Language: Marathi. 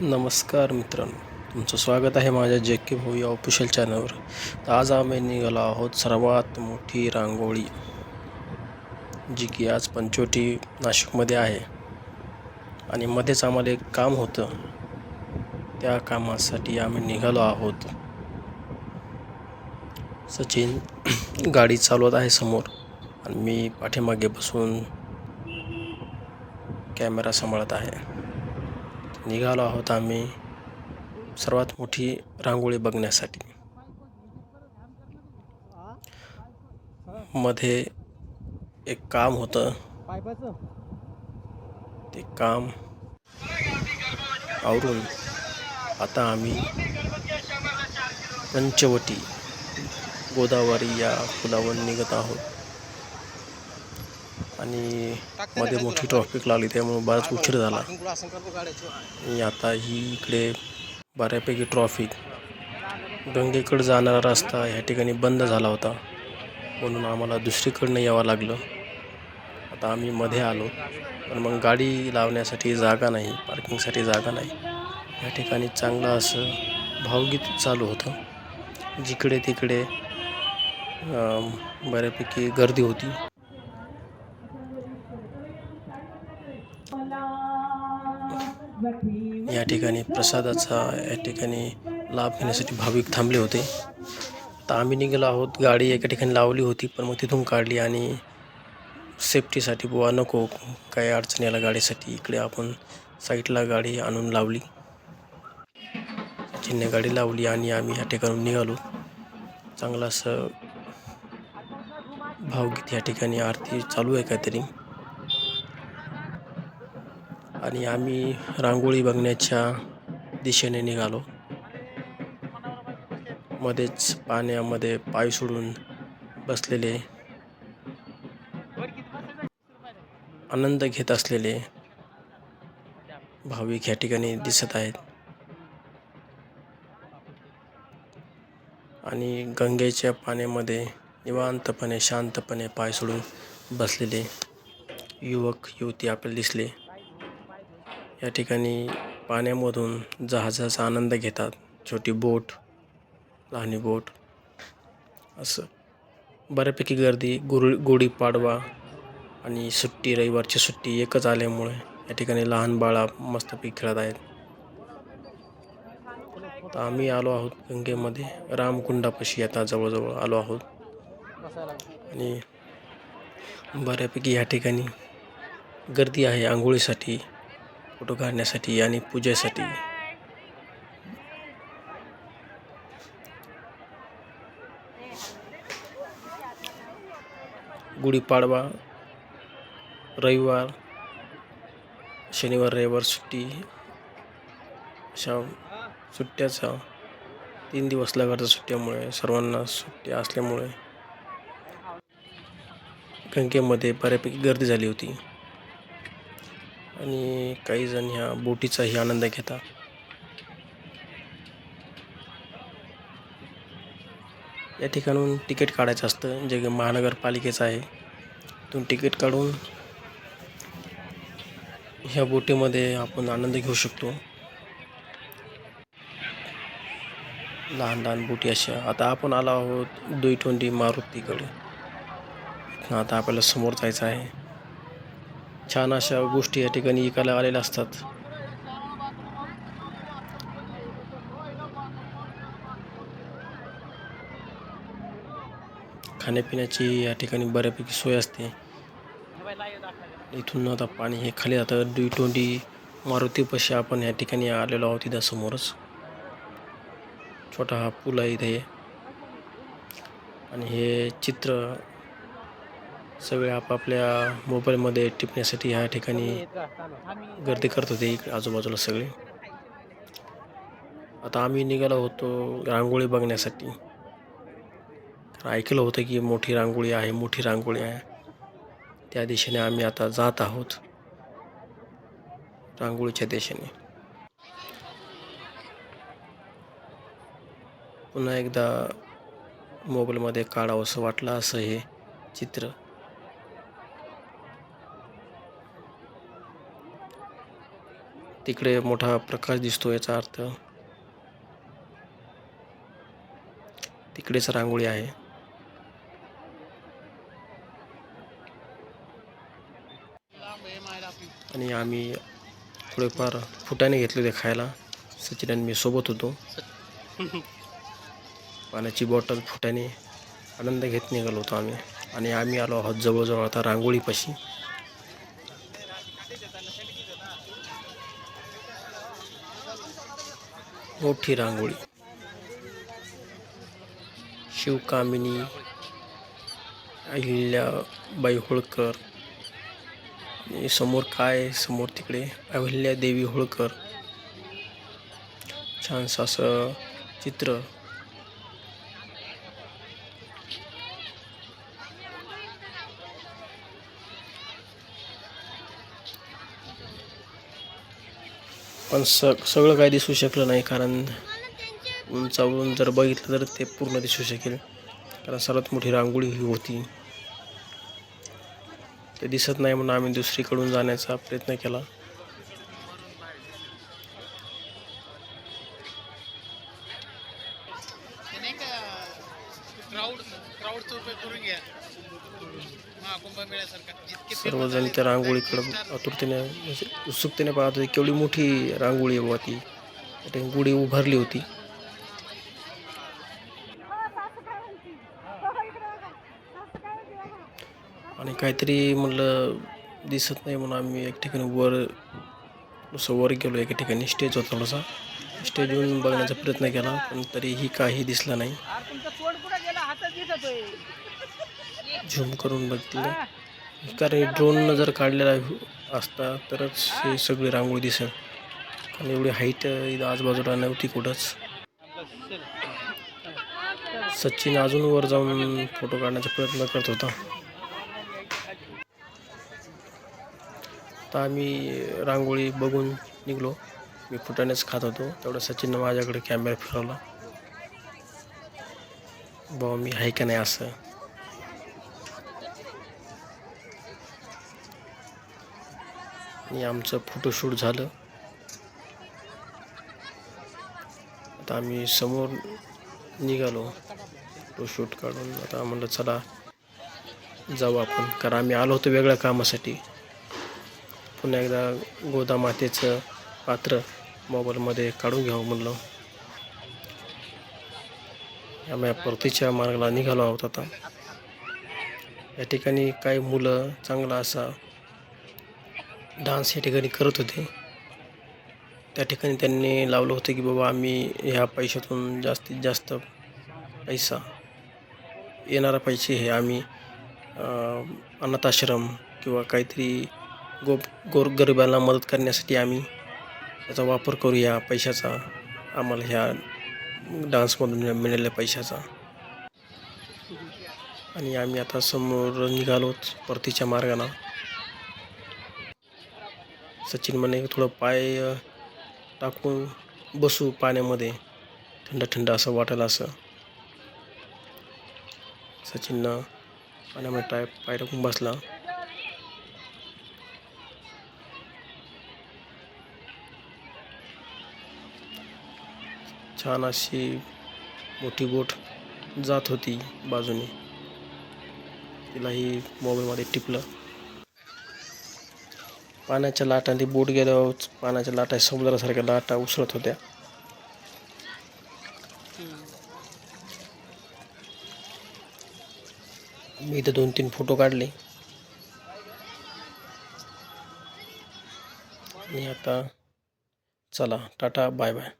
नमस्कार मित्रांनो तुमचं स्वागत आहे माझ्या जे के भाऊ या ऑफिशियल चॅनलवर तर आज आम्ही निघालो आहोत सर्वात मोठी रांगोळी जी की आज पंचवटी नाशिकमध्ये आहे. आणि मध्येच आम्हाला एक काम होतं. त्या कामासाठी आम्ही निघालो आहोत. सचिन गाडी चालवत आहे समोर. आणि मी पाठीमागे बसून कॅमेरा सांभाळत आहे. निघालो आहोत आम्ही सर्वात मोठी रांगोळी बघण्यासाठी. मध्ये एक काम होतं. ते काम आवरून आता आम्ही पंचवटी गोदावरी या पुलावर निघत आहोत. आणि मध्ये मोठी ट्रॉफिक लागली त्यामुळे बराच उशीर झाला. आणि आता ही इकडे बऱ्यापैकी ट्रॉफिक गंगेकडे जाणारा रस्ता ह्या ठिकाणी बंद झाला होता. म्हणून आम्हाला दुसरीकडनं यावं लागलं. आता आम्ही मध्ये आलो. पण मग गाडी लावण्यासाठी जागा नाही पार्किंगसाठी जागा नाही. या ठिकाणी चांगलं असं भावगीत चालू होतं. जिकडे तिकडे बऱ्यापैकी गर्दी होती. या ठिकाणी प्रसादाचा या ठिकाणी लाभ घेण्यासाठी भाविक थांबले होते. तर आम्ही निघालो आहोत गाडी एका ठिकाणी लावली होती पण मग तिथून काढली आणि सेफ्टीसाठी बुवा नको काही अडचण याला गाडीसाठी इकडे आपण साईडला गाडी आणून लावली. चिन्ह गाडी लावली आणि आम्ही या ठिकाणून निघालो. चांगलं असं भावगीत या ठिकाणी आरती चालू आहे काहीतरी. आणि आम्ही रांगोळी बघण्याच्या दिशेने निघालो. मध्येच पाण्यामध्ये पाय सोडून बसलेले आनंद घेत असलेले भाविक या ठिकाणी दिसत आहेत. आणि गंगेच्या पाण्यामध्ये निवांतपणे शांतपणे पाय सोडून बसलेले युवक युवती आपल्याला दिसले. या ठिकाणी पाण्यामधून जहाजाचा आनंद घेतात. छोटी बोट लहानी बोट. असं. बऱ्यापैकी गर्दी गुरु गुढीपाडवा आणि सुट्टी रविवारची सुट्टी एकच आल्यामुळे या ठिकाणी लहान बाळा मस्तपैकी खेळत आहेत. तर आम्ही आलो आहोत गंगेमध्ये. रामकुंडापाशी आता जवळजवळ आलो आहोत. आणि बऱ्यापैकी या ठिकाणी गर्दी आहे आंघोळीसाठी. फोटो काढण्यासाठी आणि पूजेसाठी. गुढीपाडवा रविवार शनिवार रविवार सुट्टी अशा सुट्ट्याचा तीन दिवस लगातार सुट्ट्यामुळे सर्वांना सुट्टी असल्यामुळे. गंगेमध्ये बऱ्यापैकी गर्दी झाली होती. आणि काही जण ह्या बोटीचाही आनंद घेतात. या ठिकाणून तिकीट काढायचं असतं जे महानगरपालिकेचं आहे. तिथून तिकीट काढून ह्या बोटीमध्ये आपण आनंद घेऊ शकतो. लहान लहान बोटी अशा. आता आपण आलो आहोत दुई ट्वेंटी मारुतीकडे. आता आपल्याला समोर जायचं आहे. छान अशा गोष्टी या ठिकाणी विकायला आलेल्या असतात. खाण्यापिण्याची या ठिकाणी बऱ्यापैकी सोय असते. इथून आता पाणी हे खाली जातं डी ट्वेंटी मारुतीपाशी आपण या ठिकाणी आलेलो आहोत इथं समोरच. छोटा हा पूल आहे इथे. आणि हे चित्र सगळे आपापल्या मोबाईलमध्ये टिपण्यासाठी ह्या ठिकाणी गर्दी करत होते इकडे आजूबाजूला सगळे. आता आम्ही निघालो होतो रांगोळी बघण्यासाठी. ऐकलं होतं की मोठी रांगोळी आहे मोठी रांगोळी आहे. त्या दिशेने आम्ही आता जात आहोत. रांगोळीच्या दिशेने. पुन्हा एकदा मोबाईलमध्ये काढावंसं वाटलं असं हे चित्र. तिकडे मोठा प्रकाश दिसतो याचा अर्थ. तिकडेच रांगोळी आहे. आणि आम्ही थोडेफार फुटाने घेतले होते खायला. सचिन आणि मी सोबत होतो. पाण्याची बॉटल फुटाने आनंद घेत निघालो होतो आम्ही. आणि आम्ही आलो आहोत जवळजवळ आता रांगोळीपाशी. मोठी रांगोळी शिवकामिनी अहिल्याबाई होळकर समोर काय आहे? समोर तिकडे अहिल्यादेवी होळकर छानसं असं चित्र पण स सगळं काही दिसू शकलं नाही कारण उंचावरून जर बघितलं तर ते पूर्ण दिसू शकेल. कारण सर्वात मोठी रांगोळी ही होती. ते दिसत नाही म्हणून आम्ही दुसरीकडून जाण्याचा प्रयत्न केला. सर्वजण त्या रांगोळीकडं आतुरतेने म्हणजे उत्सुकतेने पाहत होते. केवढी मोठी रांगोळी आहे बुवा ती. त्या गुढी उभारली होती. आणि काहीतरी म्हणलं दिसत नाही म्हणून आम्ही एक ठिकाणी वर थोडंसं वर गेलो. एका ठिकाणी स्टेज होता थोडासा. स्टेजवरून बघण्याचा प्रयत्न केला पण तरीही काही दिसलं नाही. झूम करून बघितलं. कारण ड्रोननं जर काढलेला असता तरच हे सगळी रांगोळी दिसेल. कारण एवढी हाईट आजूबाजूला नव्हती कुठंच. सचिन अजून वर जाऊन फोटो काढण्याचा प्रयत्न करत होता. आता आम्ही रांगोळी बघून निघलो. मी फुटानेच खात होतो. तेवढं सचिननं माझ्याकडे कॅमेरा फिरवला. बाबा मी आहे का नाही असं. आणि आमचं फोटोशूट झालं. आता आम्ही समोर निघालो. फोटोशूट काढून आता म्हणलं चला जाऊ आपण. कारण आम्ही आलो होतो वेगळ्या कामासाठी. पुन्हा एकदा गोदामातेचं पात्र मोबाईलमध्ये काढून घ्यावं म्हणलं. आम्ही परतीच्या मार्गाला निघालो आहोत आता. या ठिकाणी काही मुलं चांगला असा डान्स या ठिकाणी करत होते. त्या ठिकाणी त्यांनी लावलं होतं की बाबा आम्ही ह्या पैशातून जास्तीत जास्त पैसा येणारा पैसे हे आम्ही अनाथाश्रम किंवा काहीतरी गो गोरगरिबांना मदत करण्यासाठी आम्ही त्याचा वापर करूया पैशाचा. आम्हाला ह्या डान्समधून मिळालेल्या पैशाचा. आणि आम्ही आता समोर निघालोच परतीच्या मार्गाला सचिन म्हणे थोडं पाय टाकून बसू पाण्यामध्ये. थंड थंड असं वाटेल असं. सचिननं पाण्यामध्ये टाय पाय टाकून बसला. छान अशी मोठी बोट जात होती बाजूने. तिलाही मोबाईलमध्ये टिपलं. पाण्याच्या लाटांनी बोट गेल्यावर पाण्याच्या लाटा समुद्रासारख्या लाटा उसळत होत्या. मी इथं दोन तीन फोटो काढले. आणि आता चला टाटा बाय बाय